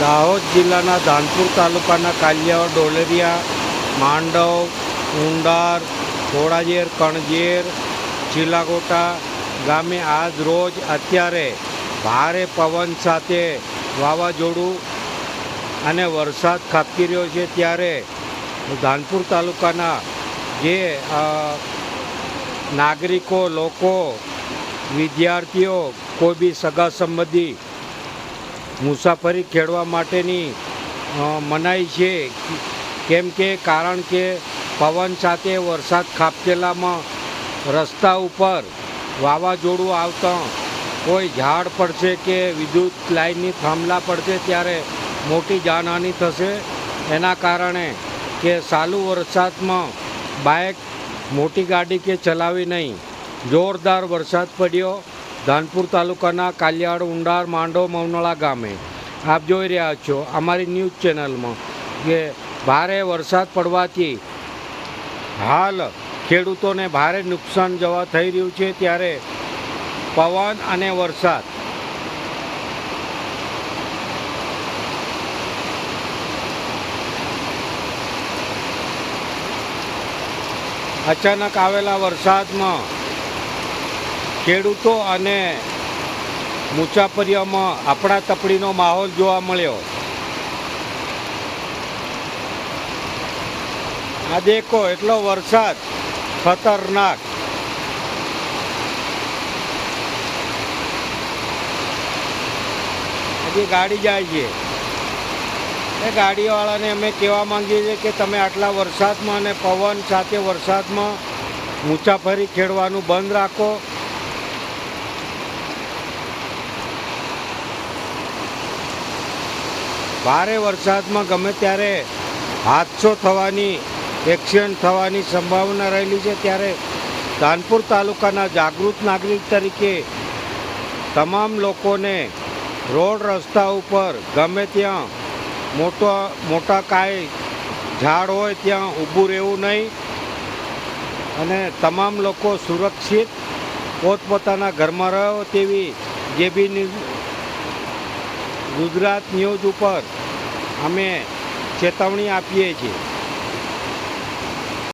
દાહોદ જિલ્લાના ધાનપુર તાલુકાના કાલિયાવાડ, ડોલેરિયા, માંડવ ઊંડાર થોડાજેર કણજેર, ચીલાકોટા ગામે આજ રોજ અત્યારે ભારે પવન સાથે વાવાઝોડું અને વરસાદ ખાબકી રહ્યો છે. ત્યારે ધાનપુર તાલુકાના જે નાગરિકો, લોકો, વિદ્યાર્થીઓ, કોઈ બી સગા સંબંધી મુસાફરી ખેડવા માટેની મનાઈ છે. કેમ કે, કારણ કે પવન સાથે વરસાદ ખાબકેલામાં રસ્તા ઉપર વાવાઝોડું આવતા કોઈ ઝાડ પડશે કે વિદ્યુત લાઇનની થાંભલા પડશે ત્યારે મોટી જાનહાનિ થશે. એના કારણે કે ચાલુ વરસાદમાં બાઇક મોટી ગાડી કે ચલાવી નહીં. જોરદાર વરસાદ પડ્યો. ધાનપુર તાલુકાના કાલિયાડ ઉંડાર માંડો મવનળા ગામે. આપ જોઈ રહ્યા છો અમારી ન્યૂઝ ચેનલમાં કે ભારે વરસાદ પડવાથી હાલ ખેડૂતોને ભારે નુકસાન જવા થઈ રહ્યું છે ત્યારે પવન અને વરસાદ. અચાનક આવેલા વરસાદમાં ખેડૂતો અને મુસાફરીઓમાં આપણા તપડીનો માહોલ જોવા મળ્યો. આ દેખો એટલો વરસાદ, ખતરનાક. હજી ગાડી જાય છે. એ ગાડીવાળાને અમે કહેવા માંગીએ છીએ કે તમે આટલા વરસાદમાં અને પવન સાથે વરસાદમાં મુસાફરી ખેડવાનું બંધ રાખો. ભારે વરસાદમાં ગમે ત્યારે હાદસો થવાની એક્સિડન્ટ થવાની સંભાવના રહેલી છે. ત્યારે કાનપુર તાલુકાના જાગૃત નાગરિક તરીકે તમામ લોકોને રોડ રસ્તા ઉપર ગમે ત્યાં મોટો, મોટા કાંઈ ઝાડ હોય ત્યાં ઊભું રહેવું નહીં. અને તમામ લોકો સુરક્ષિત, પોતપોતાના ઘરમાં રહો તેવી જે બી ગુજરાત ન્યૂઝ ઉપર અમે ચેતવણી આપીએ છીએ.